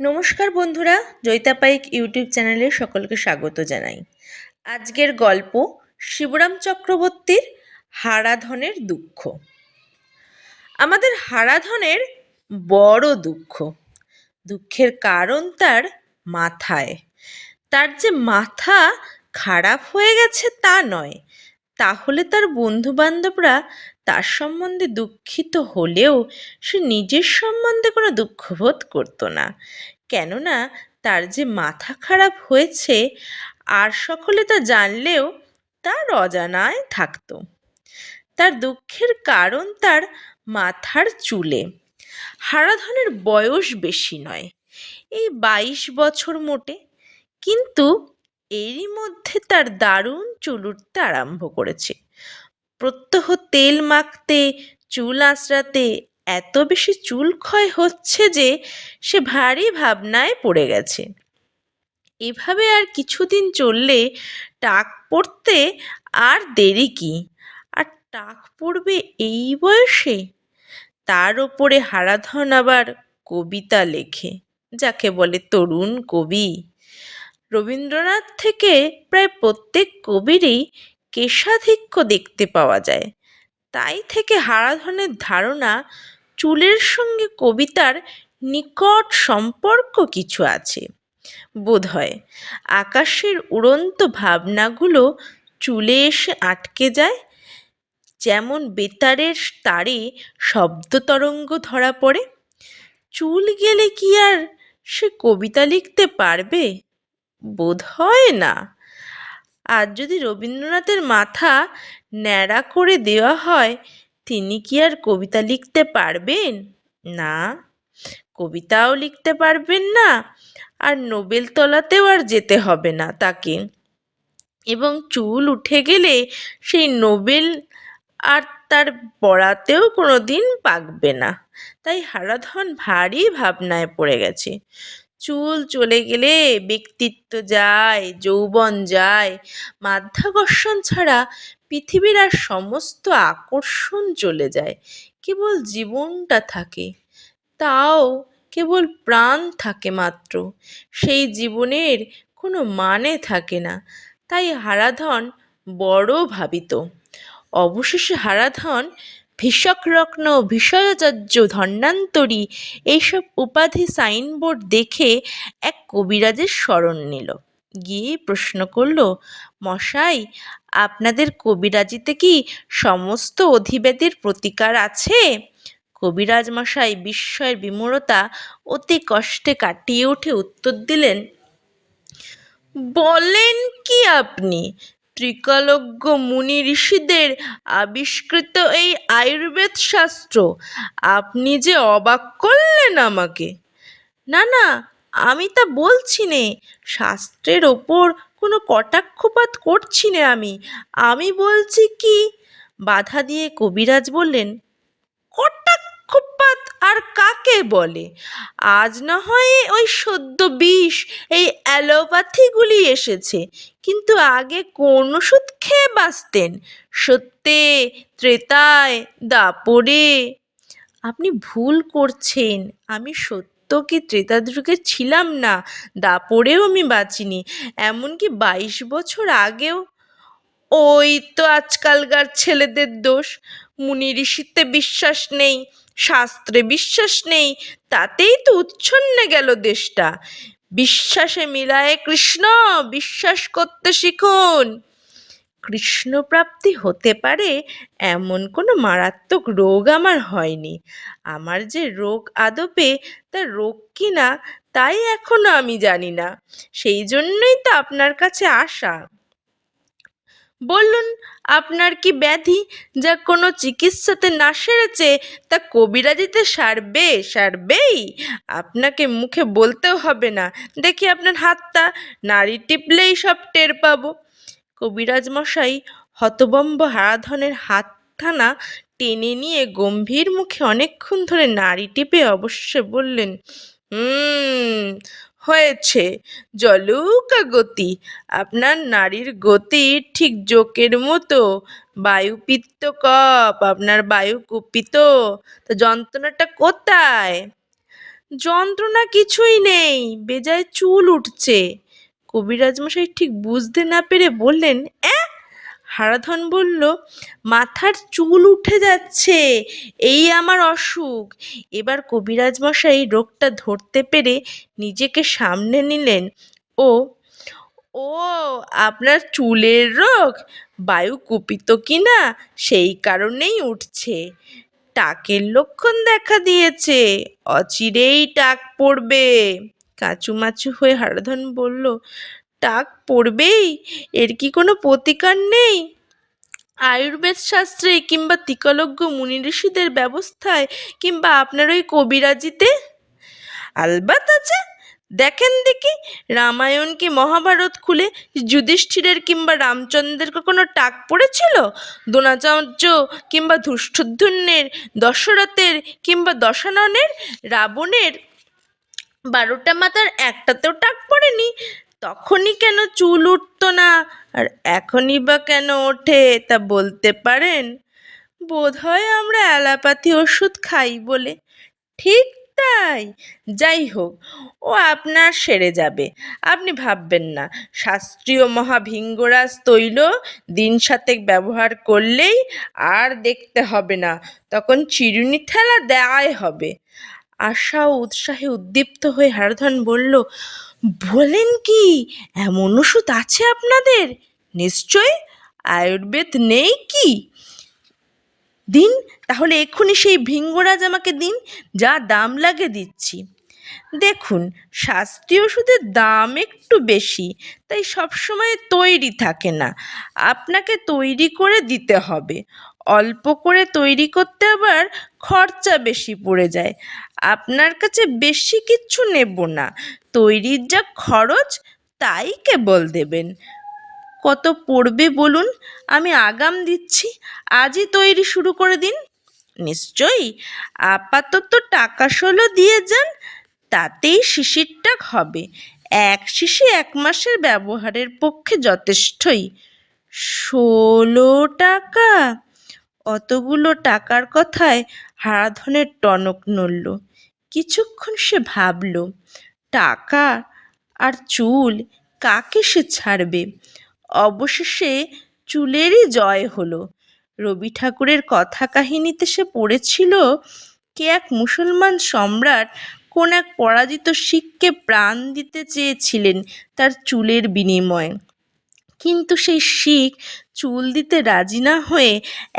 নমস্কার বন্ধুরা, জয়িতা পাইক ইউটিউব চ্যানেলে সকলকে স্বাগত জানাই। আজকের গল্প শিবরাম চক্রবর্তীর হারাধনের দুঃখ। আমাদের হারাধনের বড় দুঃখ। দুঃখের কারণ তার মাথায়। তার যে মাথা খারাপ হয়ে গেছে তা নয়, তাহলে তার বন্ধুবান্ধবরা তার সম্বন্ধে দুঃখিত হলেও সে নিজের সম্বন্ধে কোনো দুঃখবোধ করতো না। কেননা তার যে মাথা খারাপ হয়েছে, আর সকলে তা জানলেও তার অজানায় থাকতো। তার দুঃখের কারণ তার মাথার চুলে। হারাধনের বয়স বেশি নয়, এই বাইশ বছর মোটে। কিন্তু এরই মধ্যে তার দারুণ চুল উঠতে আরম্ভ করেছে। প্রত্যহ তেল মাখতে, চুল আঁচড়াতে এত বেশি চুল ক্ষয় হচ্ছে যে সে ভারী ভাবনায় পড়ে গেছে। এভাবে আর কিছুদিন চললে টাক পড়তে আর দেরি কি? আর টাক পড়বে এই বয়সে? তার ওপরে হারাধন আবার কবিতা লেখে, যাকে বলে তরুণ কবি। রবীন্দ্রনাথ থেকে প্রায় প্রত্যেক কবিরই কেশাধিক্য দেখতে পাওয়া যায়। তাই থেকে হারাধনের ধারণা চুলের সঙ্গে কবিতার নিকট সম্পর্ক কিছু আছে। বোধ হয় আকাশের উড়ন্ত ভাবনাগুলো চুলে এসে আটকে যায়, যেমন বেতারের তারে শব্দ তরঙ্গ ধরা পড়ে। চুল গেলে কি আর সে কবিতা লিখতে পারবে? বোধ হয় না। আর যদি রবীন্দ্রনাথের মাথা ন্যাড়া করে দেওয়া হয়, তিনি কি আর কবিতা লিখতে পারবেন? না, কবিতাও লিখতে পারবেন না, আর নোবেল তলাতেও আর যেতে হবে না তাকে। এবং চুল উঠে গেলে সেই নোবেল আর তার পড়াতেও কোনো দিন পাকবে না। তাই হারাধন ভারী ভাবনায় পড়ে গেছে। চুল চলে গেলে ব্যক্তিত্ব যায়, যৌবন যায়। মাধ্যাকর্ষণ ছাড়া পৃথিবীর আর সমস্ত আকর্ষণ চলে যায়। কেবল জীবনটা থাকে, তাও কেবল প্রাণ থাকে মাত্র। সেই জীবনের কোনো মানে থাকে না, তাই হারাধন বড় ভাবিত। অবশেষে হারাধন ভীষকরত্ন বিষয়াচার্য ধন্যান্তরী এইসব উপাধি সাইনবোর্ড দেখে এক কবিরাজের স্মরণ নিল। গিয়ে প্রশ্ন করল, মশাই, আপনাদের কবিরাজিতে কি সমস্ত অধিব্যাধির প্রতিকার আছে? কবিরাজ মশাই বিস্ময়ের বিমূঢ়তা অতি কষ্টে কাটিয়ে উঠে উত্তর দিলেন, বলেন কি আপনি? ত্রিকালজ্ঞ মুনি ঋষিদের আবিষ্কৃত এই আয়ুর্বেদ শাস্ত্র। আপনি যে অবাক করলেন আমাকে। না না, আমি তা বলছি নে। শাস্ত্রের ওপর কোনো কটাক্ষপাত করছি নে আমি। আমি বলছি কি? বাধা দিয়ে কবিরাজ বললেন কটাক্ষপাত আর কাকে বলে? আজ না হয় ওই সদ্য বিষ, এই অ্যালোপ্যাথিগুলি এসেছে। কিন্তু আগে কোন ওষুধ খেয়ে বাঁচতেন? সত্যে, ত্রেতায়, দাপরে? আপনি ভুল করছেন। আমি সত্য কি ত্রেতা যুগে ছিলাম না? দাপরেও আমি বাঁচিনি। এমনকি বাইশ বছর আগেও ওই তো আজকালকার ছেলেদের দোষ। মুনি ঋষিতে বিশ্বাস নেই, শাস্ত্রে বিশ্বাস নেই, তাতেই তো উচ্ছন্নে গেল দেশটা। বিশ্বাসে মিলায় কৃষ্ণ, বিশ্বাস করতে শিখুন। কৃষ্ণপ্রাপ্তি হতে পারে এমন কোনো মারাত্মক রোগ আমার হয়নি। আমার যে রোগ আদপে তা রোগ কি না তাই এখনও আমি জানি না। সেই জন্যই তো আপনার কাছে আসা। বলুন আপনার কি ব্যাধি যা কোনো চিকিৎসাতে না সেরেছে তা কবিরাজিতে সারবে, সারবেই? আপনাকে মুখে বলতেও হবে না। দেখি আপনার হাতটা, নাড়ি টিপলেই সব টের পাবো। কবিরাজ মশাই হতবম্ব হারাধনের হাতখানা টেনে নিয়ে গম্ভীর মুখে অনেকক্ষণ ধরে নাড়ি টিপে অবশ্য বললেন, হুম হয়েছে। জলৌকা গতি, আপনার নারীর গতি ঠিক জোকের মতো। বায়ুপিত্ত কপ, আপনার বায়ু কুপিত। তো যন্ত্রণাটা কোথায়? যন্ত্রণা কিছুই নেই, বেজায় চুল উঠছে। কবিরাজমশাই ঠিক বুঝতে না পেরে বললেন, অ্যাঁ? হারাধন বলল, মাথার চুল উঠে যাচ্ছে, এই আমার অসুখ। এবার কবিরাজ মশাই রোগটা ধরতে পেরে নিজেকে সামনে নিলেন। ও ও, আপনার চুলের রোগ? বায়ু কুপিত কিনা সেই কারণেই উঠছে। টাকের লক্ষণ দেখা দিয়েছে, অচিরেই টাক পড়বে। কাচুমাচু হয়ে হারাধন বলল টাক পড়বেই? এর কি কোনো প্রতিকার নেই? আয়ুর্বেদ শাস্ত্রে কিংবা তিকলজ্ঞ মুনি ঋষিদের ব্যবস্থায় কিংবা আপনার ওই কবিরাজিতে? আলবাত আছে? দেখেন দেখি, রামায়ণ কি মহাভারত খুলে যুধিষ্ঠিরের কিংবা রামচন্দ্রের কোনো টাক পড়েছিল? দ্রোণাচার্য কিংবা ধৃষ্টদ্যুম্নের দশরথের কিংবা দশাননের, রাবণের? বারোটা মাতার একটাতেও টাক পড়েনি। তখনই কেন চুল উঠতো না? আর এখনই বা কেন ওঠে, তা বলতে পারেন? বোধহয় আমরা অ্যালোপ্যাথি ওষুধ খাই বলে। ঠিক তাই। যাই হোক, ও আপনার সেরে যাবে। আপনি ভাববেন না। শাস্ত্রীয় মহাভিঙ্গরাজ তৈল দিন সাতেক ব্যবহার করলেই আর দেখতে হবে না। তখন চিরুনি ঠেলা দেওয়াই হবে। আশা ও উৎসাহে উদ্দীপ্ত হয়ে হারধন বলল বলেন কি, এমন ওষুধ আছে আপনাদের? নিশ্চয় আয়ুর্বেদ নেই কি? দিন, তাহলে এক্ষুনি সেই ভিঙ্গরাজ আমাকে দিন, যা দাম লাগে দিচ্ছি। দেখুন শাস্ত্রীয় ওষুধের দাম একটু বেশি, তাই সবসময় তৈরি থাকে না। আপনাকে তৈরি করে দিতে হবে। অল্প করে তৈরি করতে আবার খরচা বেশি পড়ে যায়। আপনার কাছে বেশি কিচ্ছু নেব না। তৈরির যা খরচ, তাই কেবল দেবেন। কত পড়বে বলুন? আমি আগাম দিচ্ছি। আজই তৈরি শুরু করে দিন। নিশ্চয়ই। আপাতত টাকা ষোলো দিয়ে যান, তাতেই শিশিরটা হবে। এক শিশি এক মাসের ব্যবহারের পক্ষে যথেষ্টই। ষোলো টাকা? অতগুলো টাকার কথায় হারাধনের টনক নড়ল। কিছুক্ষণ সে ভাবল, টাকা আর চুল কাকে সে ছাড়বে? অবশেষে চুলেরই জয় হলো। রবি ঠাকুরের কথা কাহিনীতে সে পড়েছিল কে এক মুসলমান সম্রাট কোন এক পরাজিত শিখকে প্রাণ দিতে চেয়েছিলেন তার চুলের বিনিময়ে। কিন্তু সেই শিখ চুল দিতে রাজি না হয়ে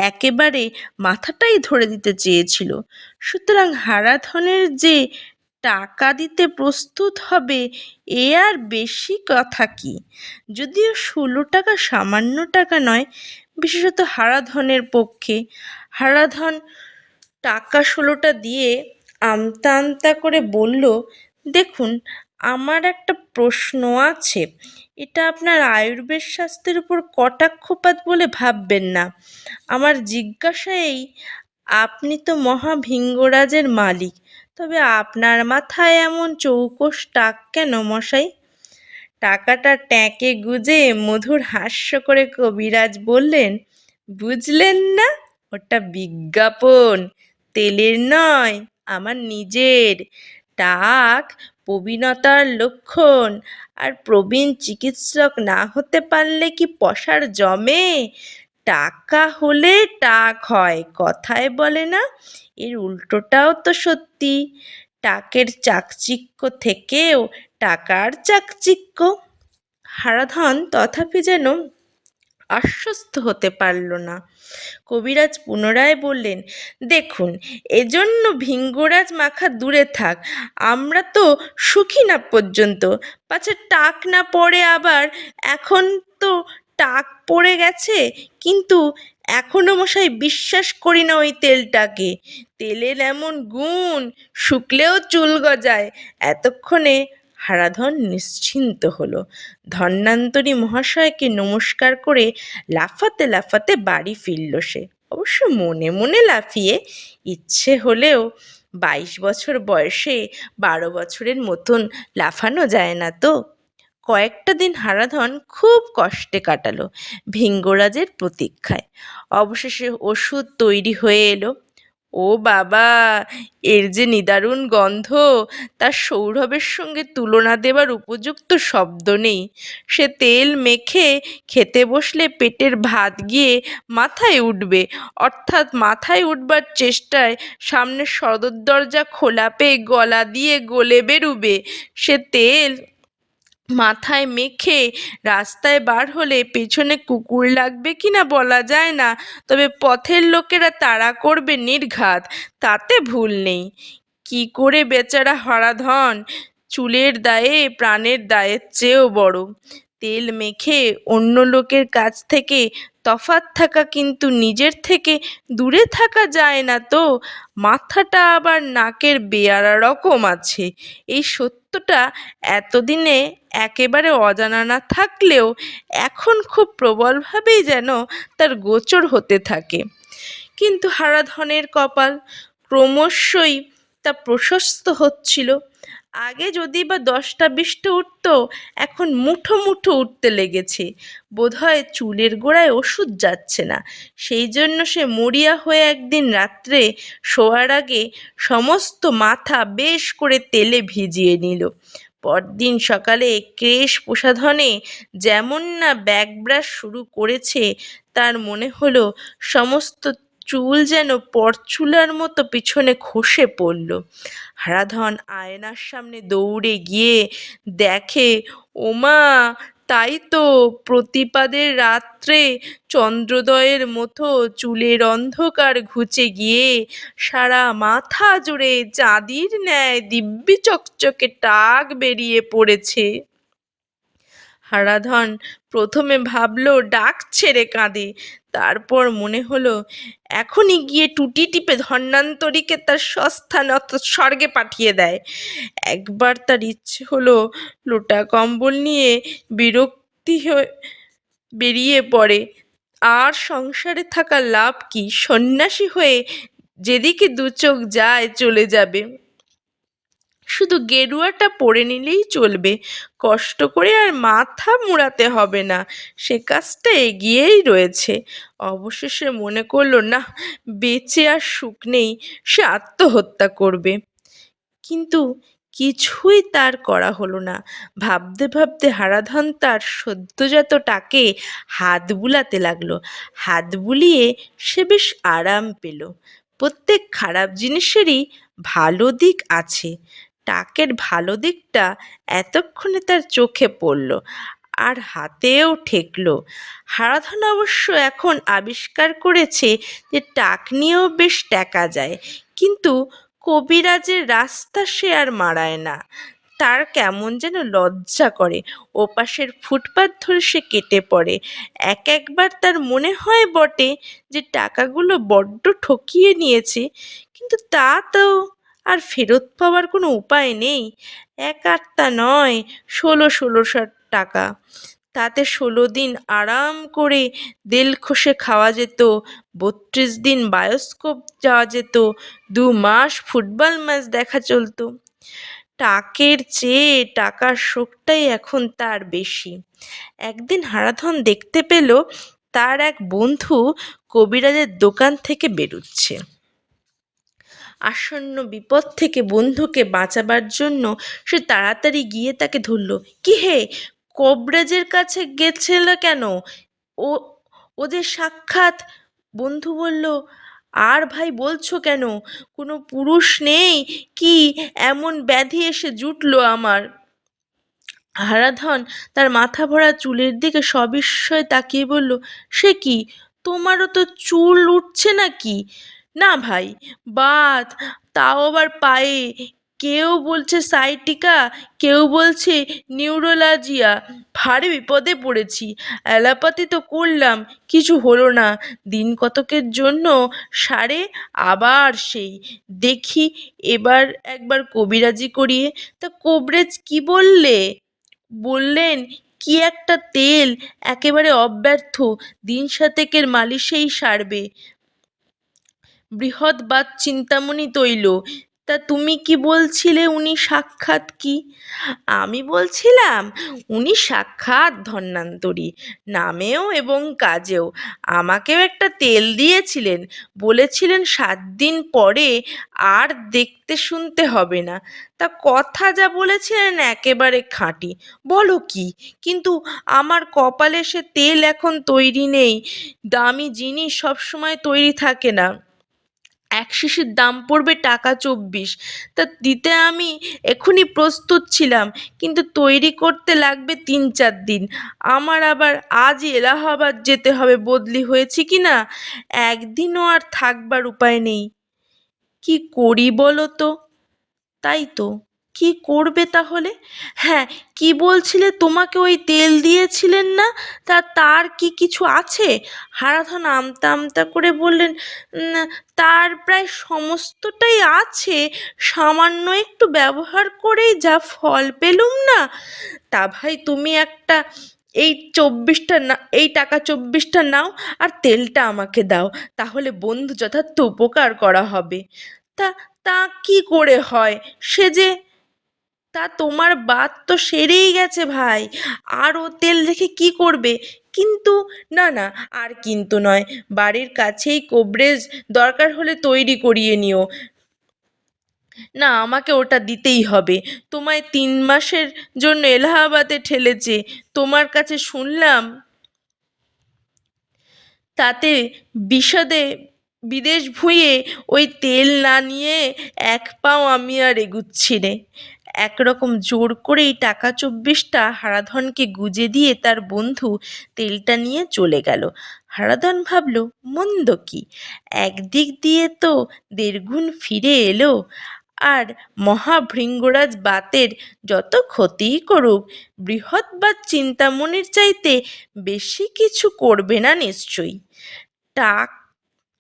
একেবারে মাথাটাই ধরে দিতে চেয়েছিল। সুতরাং হারাধনের যে টাকা দিতে প্রস্তুত হবে, এ আর বেশি কথা কি? যদিও ষোলো টাকা সামান্য টাকা নয়, বিশেষত হারাধনের পক্ষে। হারাধন টাকা ষোলোটা দিয়ে আমতা আমতা করে বলল, দেখুন আমার একটা প্রশ্ন আছে। এটা আপনার আয়ুর্বেদ শাস্ত্রের উপর কটাক্ষপাত বলে ভাববেন না। আমার জিজ্ঞাসা এই, আপনি তো মহাভিঙ্গরাজের মালিক, তবে আপনার মাথায় এমন চৌকস টাক কেন মশাই? টাকাটা ট্যাঁকে গুজে মধুর হাস্য করে কবিরাজ বললেন, বুঝলেন না? ওটা বিজ্ঞাপন। তেলের নয়, আমার নিজের। টাক প্রবীণতার লক্ষণ। আর প্রবীণ চিকিৎসক না হতে পারলে কি পসার জমে? টাকা হলে টাক হয়, কথায় বলে না? এর উল্টোটাও তো সত্যি। টাকের চাকচিক্য থেকেও টাকার চাকচিক্য। হারাধন তথাপি যেন আশ্বস্ত হতে পারল না। কবিরাজ পুনরায় বললেন, দেখুন, এজন্য ভিঙ্গরাজ মাখা দূরে থাক, আমরা তো সুখী না পর্যন্ত। পাছে টাক না পড়ে আবার, এখন তো টাক পড়ে গেছে, কিন্তু এখনও মশাই বিশ্বাস করি না ওই তেলটাকে। তেলের এমন গুণ, শুকলেও চুল গজায়। এতক্ষণে হারাধন নিশ্চিন্ত হলো। ধন্যান্তরী মহাশয়কে নমস্কার করে লাফাতে লাফাতে বাড়ি ফিরল সে। অবশ্য মনে মনে লাফিয়ে ইচ্ছে হলেও বাইশ বছর বয়সে বারো বছরের মতন লাফানো যায় না তো। কয়েকটা দিন হারাধন খুব কষ্টে কাটালো ভিঙ্গরাজের প্রতীক্ষায়। অবশেষে ওষুধ তৈরি হয়ে এলো। ও বাবা, এর যে নিদারুণ গন্ধ, তার সৌরভের সঙ্গে তুলনা দেবার উপযুক্ত শব্দ নেই। সে তেল মেখে খেতে বসলে পেটের ভাত গিয়ে মাথায় উঠবে, অর্থাৎ মাথায় উঠবার চেষ্টায় সামনের সদর দরজা খোলা পেয়ে গলা দিয়ে গলে বেরুবে। সে তেল মাথায় মেখে রাস্তায় বার হলে পেছনে কুকুর লাগবে কিনা বলা যায় না। তবে পথের লোকেরা তাড়া করবে নির্ঘাত, তাতে ভুল নেই। কি করে বেচারা হারাধন চুলের দায়ে, প্রাণের দায়ের চেয়েও বড়। তেল মেখে অন্য লোকের কাছ থেকে তফাৎ থাকা কিন্তু নিজের থেকে দূরে থাকা যায় না তো। মাথাটা আবার নাকের বেয়ারা রকম আছে। এই সত্যটা এতদিনে একেবারে অজানা না থাকলেও এখন খুব প্রবলভাবেই যেন তার গোচর হতে থাকে। কিন্তু হারাধনের কপাল ক্রমশই তা প্রশস্ত হচ্ছিল। আগে যদি বা দশটা বিশটা উঠত, এখন মুঠো মুঠো উঠতে লেগেছে। বোধহয় চুলের গোড়ায় ওষুধ যাচ্ছে না। সেই জন্য সে মরিয়া হয়ে একদিন রাত্রে শোয়ার আগে সমস্ত মাথা বেশ করে তেলে ভিজিয়ে নিল। পরদিন সকালে কেশ প্রসাধনে যেমন না ব্যাগব্রাশ শুরু করেছে, তার মনে হলো সমস্ত চুল যেন পরচুলার মতো পিছনে খসে পড়ল। হারাধন আয়নার সামনে দৌড়ে গিয়ে দেখে, ওমা, তাই তো প্রতিপাদের রাত্রে চন্দ্রোদয়ের মতো চুলের অন্ধকার ঘুচে গিয়ে সারা মাথা জুড়ে চাঁদির ন্যায় দিব্যি চকচকে টাক বেরিয়ে পড়েছে। হারাধন প্রথমে ভাবলো, ডাক ছেড়ে কাঁদে। তারপর মনে হলো, এখনই গিয়ে টুটি টিপে ধন্যান্তরীকে তার সস্থান অর্থাৎ স্বর্গে পাঠিয়ে দেয়। একবার তার ইচ্ছে হলো, লোটা কম্বল নিয়ে বিরক্তি হয়ে বেরিয়ে পড়ে। আর সংসারে থাকা লাভ কি? সন্ন্যাসী হয়ে যেদিকে দু চোখ যায় চলে যাবে। শুধু গেরুয়াটা পরে নিলেই চলবে। কষ্ট করে আর মাথা মুড়াতে হবে না, সে কাজটা এগিয়েই রয়েছে। অবশেষে মনে করল না বেঁচে আর সুখ নেই, সে আত্মহত্যা করবে। কিন্তু কিছুই তার করা হলো না। ভাবতে ভাবতে হারাধন তার সদ্যজাত টাকে হাত বুলাতে লাগল। হাত বুলিয়ে সে বেশ আরাম পেল। প্রত্যেক খারাপ জিনিসেরই ভালো দিক আছে। টাকের ভালো দিকটা এতক্ষণে তার চোখে পড়ল আর হাতেও ঠেকল। হারাধন অবশ্য এখন আবিষ্কার করেছে যে টাক নিয়েও বেশ টেকা যায়, কিন্তু কবিরাজের রাস্তা সে আর মাড়ায় না। তার কেমন যেন লজ্জা করে, ওপাশের ফুটপাত ধরে সে কেটে পড়ে। এক একবার তার মনে হয় বটে যে টাকাগুলো বড্ড ঠকিয়ে নিয়েছে, কিন্তু তা তো আর ফেরত পাওয়ার কোনো উপায় নেই। এক আটটা নয়, ষোলো ষোলোশো টাকা। তাতে ষোলো দিন আরাম করে দিল খসে খাওয়া যেত, বত্রিশ দিন বায়োস্কোপ যাওয়া যেত, দু মাস ফুটবল ম্যাচ দেখা চলতো। টাকের চেয়ে টাকার শোকটাই এখন তার বেশি। একদিন হারাধন দেখতে পেল, তার এক বন্ধু কবিরাজের দোকান থেকে বেরুচ্ছে। আসন্ন বিপদ থেকে বন্ধুকে বাঁচাবার জন্য সে তাড়াতাড়ি গিয়ে তাকে ধরল। কি হে, কবরেজের কাছে গেছিলে কেন? ও, ওদের সাক্ষাৎ। বন্ধু বলল, আর ভাই বলছো কেন? কোনো পুরুষ নেই? কি এমন ব্যাধি এসে জুটলো আমার? হারাধন তার মাথা ভরা চুলের দিকে সবিস্ময়ে তাকিয়ে বলল, সে কি? তোমারও তো চুল উঠছে নাকি? না ভাই বাত তাও আবার পায়ে। কেউ বলছে সাইটিকা, কেউ বলছে নিউরোলজিয়া। ভারী বিপদে পড়েছি। অ্যালোপ্যাথি তো করলাম, কিছু হলো না। দিন কতকের জন্য? সারে আবার সেই। দেখি এবার একবার কবিরাজি করিয়ে। তা কবরেজ কি বললে? বললেন, কি একটা তেল? একেবারে অব্যর্থ। দিন সাতেকের মালিশেই সারবে। বৃহৎ বাত চিন্তামণি তৈল। তা তুমি কি বলছিলে উনি সাক্ষাৎ কি? আমি বলছিলাম, উনি সাক্ষাৎ ধন্যান্তরী, নামেও এবং কাজেও। আমাকেও একটা তেল দিয়েছিলেন, বলেছিলেন সাত দিন পরে আর দেখতে শুনতে হবে না। তা কথা যা বলেছিলেন একেবারে খাঁটি। বলো কি? কিন্তু আমার কপালে সে তেল এখন তৈরি নেই। দামি জিনিস সবসময় তৈরি থাকে না। এক শিশির দাম পড়বে টাকা চব্বিশ। তা দিতে আমি এখনই প্রস্তুত ছিলাম, কিন্তু তৈরি করতে লাগবে তিন চার দিন। আমার আবার আজ এলাহাবাদ যেতে হবে, বদলি হয়েছে কি না? একদিনও আর থাকবার উপায় নেই। কি করি বলো তো? তাই তো। কি করবে তাহলে? হ্যাঁ কি বলছিলে? তোমাকে ওই তেল দিয়েছিলেন না? তা তার কি কিছু আছে? হারাধন আমতা আমতা করে বললেন "উম, তার প্রায় সমস্তটাই আছে সামান্য একটু ব্যবহার করেই যা ফল পেলুম না। তা ভাই তুমি একটা এই চব্বিশটা না এই টাকা চব্বিশটা নাও আর তেলটা আমাকে দাও তাহলে বন্ধু যথার্থ উপকার করা হবে। তা তা কি করে হয়? সে যে তা তোমার বাত তো সেরেই গেছে ভাই। আর ও তেল রেখে কি করবে? কিন্তু, না না, আর কিন্তু নয়। বাড়ির কাছেই কোবরেজ দরকার হলে তৈরি করিয়ে নিও। না, আমাকে ওটা দিতেই হবে। তোমায় তিন মাসের জন্য এলাহাবাদে ঠেলেছে। তোমার কাছে শুনলাম, তাতে বিশদে বিদেশ ভুঁইয়ে ওই তেল না নিয়ে এক পাও আমি আর এগুচ্ছি রে একরকম জোর করেই টাকা চব্বিশটা হারাধনকে গুজে দিয়ে তার বন্ধু তেলটা নিয়ে চলে গেল। হারাধন ভাবল, মন্দ কি? একদিক দিয়ে তো দেড়গুণ ফিরে এলো। আর মহাভৃঙ্গরাজ বাতের যত ক্ষতিই করুক, বৃহৎ বা চিন্তামণির চাইতে বেশি কিছু করবে না নিশ্চয়ই। টাক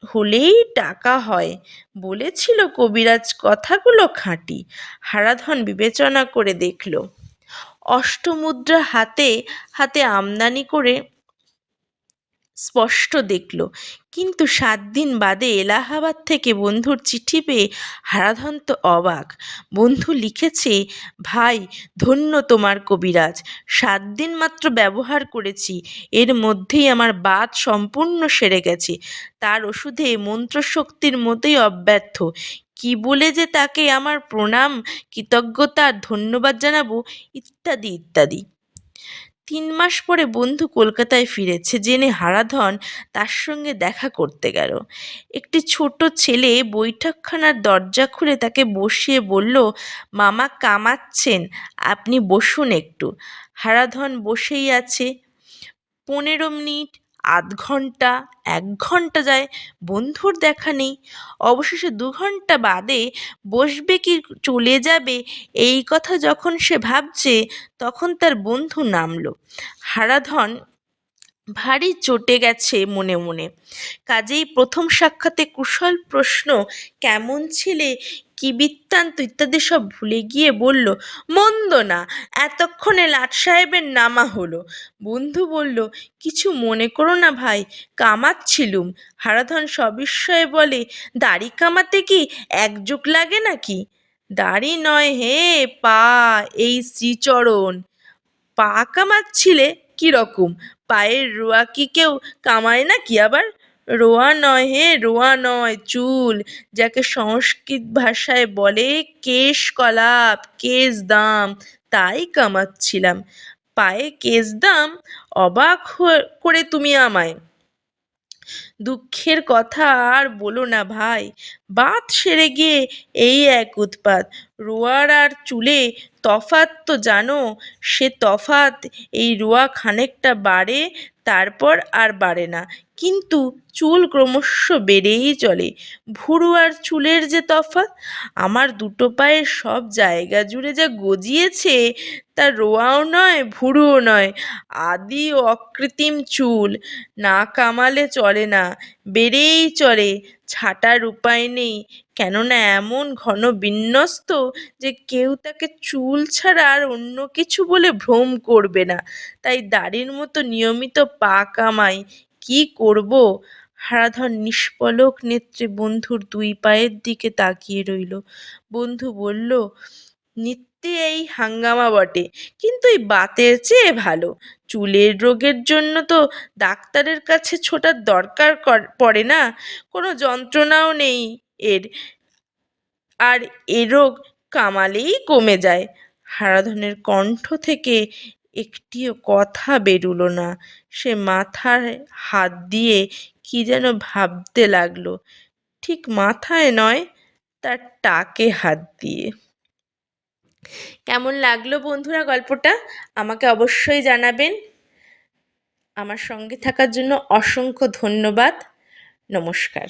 হলেই টাকা হয়। বলেছিল কবিরাজ কথাগুলো খাঁটি। হারাধন বিবেচনা করে দেখল। অষ্টমুদ্রা হাতে হাতে আমদানি করে স্পষ্ট দেখল। কিন্তু সাত দিন বাদে এলাহাবাদ থেকে বন্ধুর চিঠি পেয়ে হারাধন তো অবাক। বন্ধু লিখেছে, ভাই, ধন্য তোমার কবিরাজ। সাত দিন মাত্র ব্যবহার করেছি। এর মধ্যেই আমার বাত সম্পূর্ণ সেরে গেছে। তার ওষুধে মন্ত্রশক্তির মতোই অব্যর্থ। কি বলে যে তাকে আমার প্রণাম, কৃতজ্ঞতা, ধন্যবাদ জানাব, ইত্যাদি ইত্যাদি। তিন মাস পরে বন্ধু কলকাতায় ফিরেছে, জেনে হারাধন তার সঙ্গে দেখা করতে গেল। একটি ছোট ছেলে বৈঠকখানার দরজা খুলে তাকে বসিয়ে বলল, মামা কামাচ্ছেন, আপনি বসুন একটু। হারাধন বসেই আছে। পনেরো মিনিট আধ ঘণ্টা, এক ঘণ্টা যায়, বন্ধুর দেখা নেই। অবশেষে দু ঘণ্টা বাদে বসবে কি চলে যাবে? এই কথা যখন সে ভাবছে, তখন তার বন্ধু নামলো। হারাধন ভারী চটে গেছে মনে মনে। কাজেই প্রথম সাক্ষাতে কুশল প্রশ্ন, কেমন ছিলে? কি বৃত্তান্ত ইত্যাদি সব ভুলে গিয়ে বলল, মন্দ না। এতক্ষণে লাট সাহেবের নামা হলো। বন্ধু বলল, কিছু মনে করো না ভাই, কামাচ্ছিলুম। হারাধন সবিস্ময়ে বলে, দাড়ি কামাতে কি একযুগ লাগে নাকি? দাড়ি নয় হে পা, এই শ্রীচরণ। পা কামাচ্ছিলে কীরকম? পায়ের রোয়া কি কেউ কামায় নাকি আবার? রোয়া নয়, হে রোয়া নয়, চুল। যাকে সংস্কৃত ভাষায় বলে কেশ কলাপ, কেশ দাম, তাই কামাচ্ছিলাম। পায়ে কেশ দাম, অবাক করে তুমি আমায়। দুঃখের কথা আর বলো না ভাই, বাত সেরে গিয়ে এই এক উৎপাত। রোয়ার আর চুলে তফাত তো জানো, সে তফাত এই রোয়া খানিকটা বাড়ে তারপর আর বাড়ে না। কিন্তু চুল ক্রমশ বেড়েই চলে। ভুরু আর চুলের যে তফাৎ, আমার দুটো পায়ের সব জায়গা জুড়ে যা গজিয়েছে, তা রোয়াও নয়, ভুরুও নয়। আদি অকৃত্রিম চুল, না কামালে চলে না, বেড়েই চলে। ছাঁটার উপায় নেই। কেননা এমন ঘন বিন্যস্ত যে কেউ তাকে চুল ছাড়া আর অন্য কিছু বলে ভ্রম করবে না। তাই দাড়ির মতো নিয়মিত পা কামাই। কী করব? হারাধন নিষ্পলক নেত্রে বন্ধুর দুই পায়ের দিকে তাকিয়ে রইল। বন্ধু বলল নিত্যি এই হাঙ্গামা বটে। কিন্তু এই বাতের চেয়ে ভালো। চুলের রোগের জন্য তো ডাক্তারের কাছে ছোটার দরকার পড়ে না। কোনো যন্ত্রণাও নেই এর। আর এ রোগ কামালেই কমে যায়। হারাধনের কণ্ঠ থেকে একটিও কথা বেরুলো না। সে মাথায় হাত দিয়ে কি যেন ভাবতে লাগল। ঠিক মাথায় নয়, তার টাকে হাত দিয়ে। কেমন লাগল বন্ধুরা গল্পটা? আমাকে অবশ্যই জানাবেন। আমার সঙ্গে থাকার জন্য অসংখ্য ধন্যবাদ। নমস্কার।